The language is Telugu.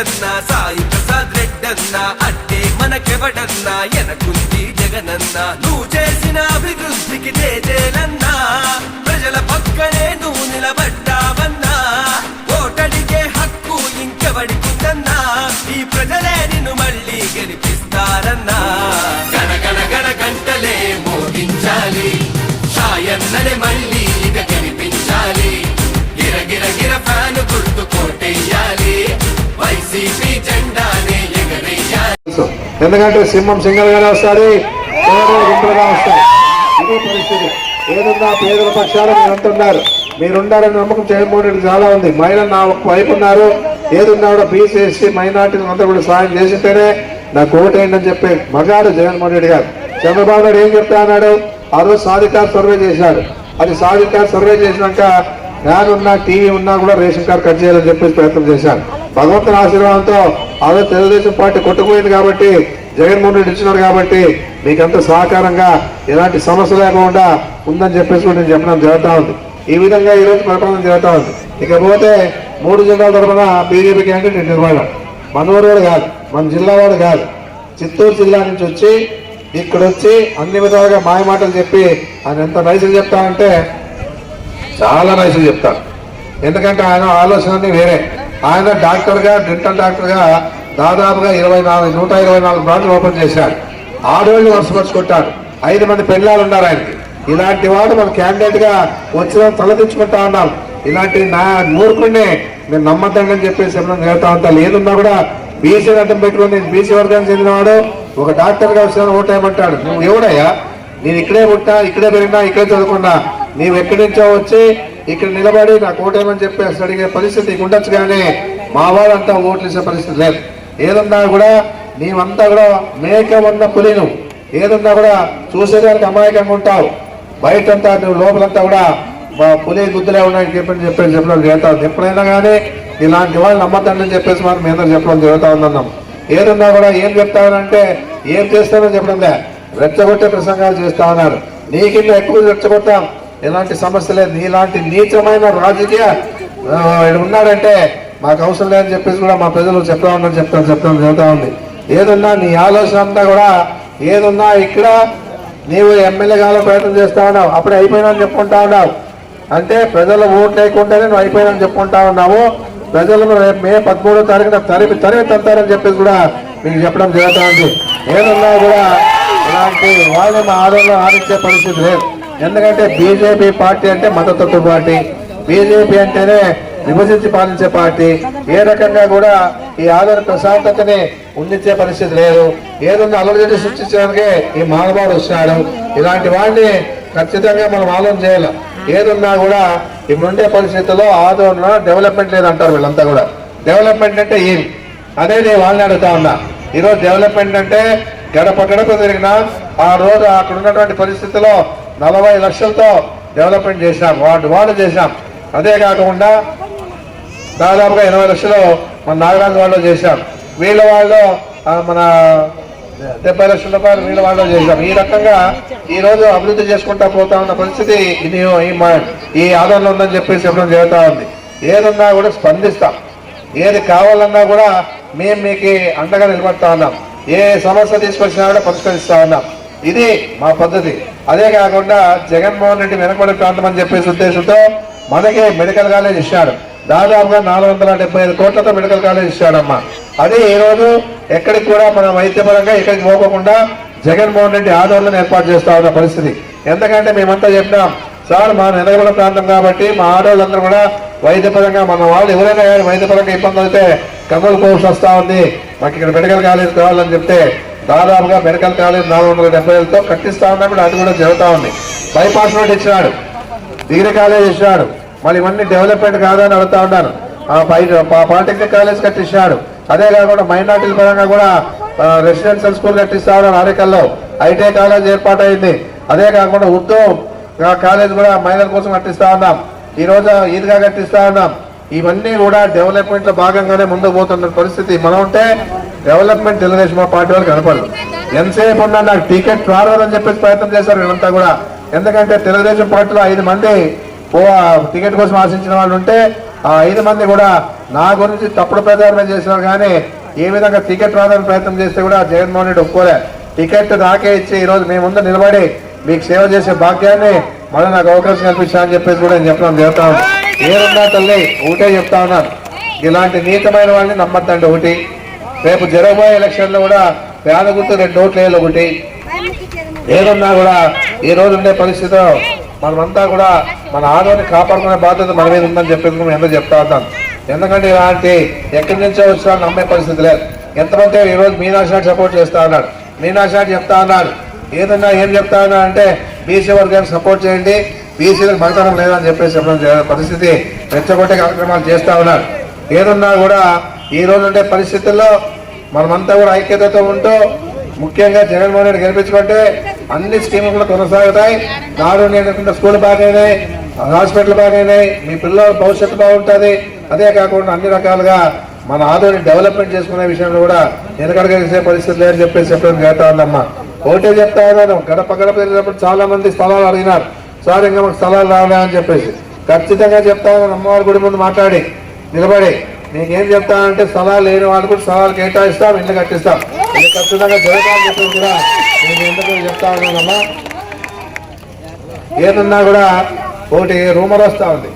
రెడ్డన్నా సాయి ప్రసాద్ రెడ్డన్నా అట్టే మనకెవడన్నా ఎనకుంది జగనన్నా. నువ్వు చేసిన అభివృద్ధికి తేజేలన్నా ప్రజల పక్కనే నువ్వు నిలబడ్డావన్నా. ఓటడిగే హక్కు ఇంకెవడికుందన్నా ఈ ప్రజలే నిన్ను మళ్ళీ గెలిపిస్తారన్నా. గణ గణ గంటలే మోగించాలి. సాయన్ననే ఎందుకంటే సింహం సింగల్ గానే వస్తాడు పేదలు గుంపులుగా ఇదే పరిస్థితి. ఏదన్నా పేదల పక్షాలు మీరు అంటున్నారు మీరున్నారని నమ్మకం చేయబోయేది చాలా ఉంది. మహిళ నా ఒక వైపు ఉన్నారు. ఏదున్నా కూడా బీసీ ఎస్సీ మైనార్టీలు అంతా కూడా సాయం చేసితేనే నాకు ఓటేయండి అని చెప్పి మగాడు జగన్మోహన్ రెడ్డి గారు. చంద్రబాబు నాయుడు ఏం చెప్తా అన్నాడు? ఆ రోజు సాధికార్ సర్వే చేశాడు. అది సాధికార్ సర్వే చేసినాక ఫ్యాన్ ఉన్నా టీవీ ఉన్నా కూడా రేషన్ కార్డు కట్ చేయాలని చెప్పేసి ప్రయత్నం చేశాను భగవంతుని ఆశీర్వాదంతో అదే తెలుగుదేశం పార్టీ కొట్టుకుపోయింది కాబట్టి జగన్మోహన్ రెడ్డి ఇచ్చినారు కాబట్టి మీకంత సహకారంగా ఎలాంటి సమస్య లేకుండా ఉందని చెప్పేసి కూడా నేను చెప్పడం జరుగుతూ ఉంది. ఈ విధంగా ఈరోజు ప్రకటన పరిపాలన జరుగుతూ ఉంది. ఇకపోతే మూడు జిల్లాల తరఫున బీజేపీ క్యాండిడేట్ నిర్మాణం. మనూరు వాడు కాదు మన జిల్లా వాడు కాదు. చిత్తూరు జిల్లా నుంచి వచ్చి ఇక్కడ వచ్చి అన్ని విధాలుగా మాయ మాటలు చెప్పి ఆయన ఎంత నైసులు చెప్తానంటే చాలా నైసులు చెప్తారు. ఎందుకంటే ఆయన ఆలోచన వేరే. ఆయన డాక్టర్గా డెంటల్ డాక్టర్గా దాదాపుగా ఇరవై నాలుగు నూట ఇరవై నాలుగు బ్రాంచ్లు ఓపెన్ చేశారు. ఆడవాళ్ళు వరుసపరుచుకుంటారు ఐదు మంది పెళ్ళాలు ఉన్నారు ఆయనకి. ఇలాంటి వాడు మన క్యాండిడేట్గా వచ్చిన తలదించుకుంటా ఉన్నారు. ఇలాంటి నా మూర్ఖుడిని మీరు నమ్మద్దండి అని చెప్పేసి చెప్పడం ఉంటా లేదున్నా కూడా బీసీ అడ్డం పెట్టుకుని నేను బీసీ వర్గానికి చెందినవాడు ఒక డాక్టర్గా వచ్చిన ఓటేయమంటాడు. నువ్వు ఎవడయ్యా? నేను ఇక్కడే పుట్టా ఇక్కడే పెరిగినా ఇక్కడే చదువుకున్నా. నీవు ఎక్కడి నుంచో వచ్చి ఇక్కడ నిలబడి నాకు ఓటేమని చెప్పేసి అడిగే పరిస్థితి ఉండొచ్చు కానీ మా వాళ్ళంతా ఓట్లు ఇచ్చే పరిస్థితి లేదు. ఏదన్నా కూడా నీవంతా కూడా మేక ఉన్న పులిను ఏదన్నా కూడా చూసేదానికి అమాయకంగా ఉంటావు. బయటంతా నువ్వు లోపలంతా కూడా పులి గుద్దులే ఉన్నాయని చెప్పని చెప్పని చెప్పడం జరుగుతుంది. ఎప్పుడైనా కానీ ఇలాంటి వాళ్ళు నమ్మద్దని చెప్పేసి మనం మీద చెప్పడం జరుగుతూ ఉందన్నాం. ఏదన్నా కూడా ఏం చెప్తానంటే ఏం చేస్తానని చెప్పడం లే. రెచ్చగొట్టే ప్రసంగాలు చేస్తా ఉన్నారు. నీకింత ఎక్కువ రెచ్చగొట్టాం. ఎలాంటి సమస్య లేదు. నీలాంటి నీచమైన రాజకీయ ఉన్నాడంటే మాకు అవసరం లేదని చెప్పేసి కూడా మా ప్రజలు చెప్తా ఉందని చెప్తాను చెప్తాను జరుగుతా ఉంది. ఏదన్నా నీ ఆలోచన అంతా కూడా ఏదున్నా ఇక్కడ నీవు ఎమ్మెల్యే కావాలని ప్రయత్నం చేస్తా ఉన్నావు. అప్పుడే అయిపోయినా అని చెప్పుకుంటా ఉన్నావు. అంటే ప్రజల ఓట్ లేకుండానే నువ్వు అయిపోయినా చెప్పుకుంటా ఉన్నావు. ప్రజలను రేపు మే పదమూడో తారీఖున తరిమి తరిమి తంతారని చెప్పేసి కూడా మీకు చెప్పడం జరుగుతుంది. ఏదన్నా కూడా ఇలాంటి వాళ్ళని మా ఆదరణ ఆడించే పరిస్థితి లేదు. ఎందుకంటే బీజేపీ పార్టీ అంటే మతతత్వ పార్టీ. బీజేపీ అంటేనే విభజించి పాలించే పార్టీ. ఏ రకంగా కూడా ఈ ఆధార ప్రశాంతతని ఉండించే పరిస్థితి లేదు. ఏదన్నా అలర్జీ సృష్టించడానికి ఈ మానవాడు వస్తున్నాడు. ఇలాంటి వాడిని ఖచ్చితంగా మనం ఆలోచన చేయాలి. ఏదున్నా కూడా ఇప్పుడుండే పరిస్థితుల్లో ఆదోళన డెవలప్మెంట్ లేదంటారు వీళ్ళంతా కూడా. డెవలప్మెంట్ అంటే ఏం అదే నేను వాళ్ళని అడుగుతా ఉన్నా. ఈరోజు డెవలప్మెంట్ అంటే గడప గడప తిరిగినా ఆ రోజు అక్కడ ఉన్నటువంటి పరిస్థితుల్లో నలభై లక్షలతో డెవలప్మెంట్ చేశాం వార్డు వార్డు చేశాం. అదే కాకుండా దాదాపుగా ఎనభై లక్షలు మన నాగరాజు వాళ్ళు చేశాం. వీళ్ళ వాళ్ళు మన డెబ్బై లక్షల రూపాయలు వీళ్ళ వాళ్ళు చేశాం. ఈ రకంగా ఈ రోజు అభివృద్ధి చేసుకుంటా పోతా ఉన్న పరిస్థితి ఇది ఈ మా- ఈ ఆదరణలో ఉందని చెప్పేసి చెప్పడం జరుగుతూ ఉంది. ఏదన్నా కూడా స్పందిస్తాం. ఏది కావాలన్నా కూడా మేము మీకు అండగా నిలబడతా ఉన్నాం. ఏ సమస్య తీసుకొచ్చినా కూడా పరిష్కరిస్తా ఉన్నాం. ఇది మా పద్ధతి. అదే కాకుండా జగన్మోహన్ రెడ్డి వెనకబడి ప్రాంతం అని చెప్పేసి ఉద్దేశంతో మనకి మెడికల్ కాలేజ్ ఇచ్చాడు. దాదాపుగా నాలుగు వందల డెబ్బై ఐదు కోట్లతో మెడికల్ కాలేజ్ ఇచ్చాడమ్మా. అదే ఈరోజు ఎక్కడికి కూడా మన వైద్యపరంగా ఎక్కడికి పోకుండా జగన్మోహన్ రెడ్డి ఆదోళన ఏర్పాటు చేస్తా ఉన్న పరిస్థితి. ఎందుకంటే మేమంతా చెప్పినాం సార్ మా వెనకబడిన ప్రాంతం కాబట్టి మా ఆడవాళ్ళందరూ కూడా వైద్యపరంగా మన వాళ్ళు ఎవరైనా కానీ వైద్యపరంగా ఇబ్బంది అయితే కర్నూలు కోర్స్ వస్తా ఉంది. మాకు ఇక్కడ మెడికల్ కాలేజ్ కావాలని చెప్తే దాదాపుగా మెడికల్ కాలేజ్ నాలుగు వందల డెబ్బై ఐదుతో కట్టిస్తా ఉన్నప్పుడు అది కూడా జరుగుతూ ఉంది. బైపాస్ రోడ్ ఇచ్చినాడు. డిగ్రీ కాలేజ్ ఇచ్చినాడు. మళ్ళీ ఇవన్నీ డెవలప్మెంట్ కాదని అడుగుతా ఉన్నాను. ఆ పై పా- పాలిటెక్నిక్ కాలేజ్ కట్టించాడు అదే కాకుండా మైనార్టీల పరంగా కూడా రెసిడెన్షియల్ స్కూల్ కట్టిస్తా ఉన్నారు ఆరేకల్లో. ఐటీఐ కాలేజ్ ఏర్పాటైంది. అదే కాకుండా ఉర్దూ కాలేజ్ కూడా మహిళల కోసం కట్టిస్తా ఉన్నాం. ఈ రోజు ఈద్గా కట్టిస్తా ఉన్నాం. ఇవన్నీ కూడా డెవలప్మెంట్లో భాగంగానే ముందుకు పోతున్న పరిస్థితి. మనం ఉంటే డెవలప్మెంట్ తెలుగుదేశం పార్టీ వాళ్ళు కనపడదు. ఎంతసేపు ఉన్నా నాకు టికెట్ రావాలని చెప్పేసి ప్రయత్నం చేశారు వీళ్ళంతా కూడా. ఎందుకంటే తెలుగుదేశం పార్టీలో ఐదు మంది ఓ టికెట్ కోసం ఆశించిన వాళ్ళు ఉంటే ఆ ఐదు మంది కూడా నా గురించి తప్పుడు ప్రచారం చేసినారు కానీ ఏ విధంగా టికెట్ రావడానికి ప్రయత్నం చేస్తే కూడా జగన్మోహన్ రెడ్డి ఒప్పుకోలే. టికెట్ నాకే ఇచ్చి ఈరోజు మీ ముందు నిలబడి మీకు సేవ చేసే భాగ్యాన్ని మళ్ళీ నాకు అవకాశం కల్పించా అని చెప్పేసి కూడా నేను చెప్పడం చెప్తా ఏరున్నా తల్లి ఒకటే చెప్తా ఉన్నాను ఇలాంటి నీతమైన వాళ్ళని నమ్మద్దండి ఒకటి. రేపు జరగబోయే ఎలక్షన్లో కూడా పేద గుర్తు రెండు ఓట్లు వేయాలి ఒకటి. ఏదన్నా కూడా ఈ రోజు ఉండే పరిస్థితిలో మనమంతా కూడా మన ఆరోగ్యాన్ని కాపాడుకునే బాధ్యత మన మీద ఉందని చెప్పేసి మేము ఎందుకు చెప్తా ఉన్నాం. ఎందుకంటే ఇలాంటి ఎక్కడి నుంచో వచ్చినా నమ్మే పరిస్థితి లేదు. ఎంతమంది ఈ రోజు సపోర్ట్ చేస్తా ఉన్నాడు మీనాక్షి చెప్తా ఉన్నాడు ఏదన్నా ఏం చెప్తా ఉన్నాడు అంటే బీసీ వర్గానికి సపోర్ట్ చేయండి. బీసీలకు మగతనం లేదని చెప్పేసి చెప్పడం పరిస్థితి రెచ్చగొట్టే కార్యక్రమాలు చేస్తూ ఉన్నారు. ఏదన్నా కూడా ఈ రోజు ఉండే పరిస్థితుల్లో మనమంతా కూడా ఐక్యతతో ఉంటూ ముఖ్యంగా జగన్మోహన్ రెడ్డి గెలిపించుకుంటే అన్ని స్కీములు కూడా కొనసాగుతాయి. నాడు నేను స్కూల్ బాగైనాయి హాస్పిటల్ బాగైనాయి మీ పిల్లల భవిష్యత్తు బాగుంటుంది. అదే కాకుండా అన్ని రకాలుగా మన ఆదోని డెవలప్మెంట్ చేసుకునే విషయంలో కూడా వెనకడగలిసే పరిస్థితి లేదని చెప్పేసి చెప్పడం చేస్తా ఉందమ్మా. ఒకటే చెప్తా ఉన్నాను గడప గడప వెళ్ళినప్పుడు చాలా మంది స్థలాలు అడిగినారు. సార్ ఇంకా మాకు స్థలాలు రావలే అని చెప్పేసి. ఖచ్చితంగా చెప్తా అమ్మవారి గుడి ముందు మాట్లాడి నిలబడి. నీకేం చెప్తానంటే స్థలాలు లేని వాళ్ళు కూడా స్థలాలు కేటాయిస్తాం ఇల్లు కట్టిస్తాం. ఇది ఖచ్చితంగా జరగాలని చెప్పేసి కూడా నేను ఎందుకు చెప్తా ఉన్నానమ్మా. ఏదన్నా కూడా ఒకటి రూమర్ వస్తా ఉంది.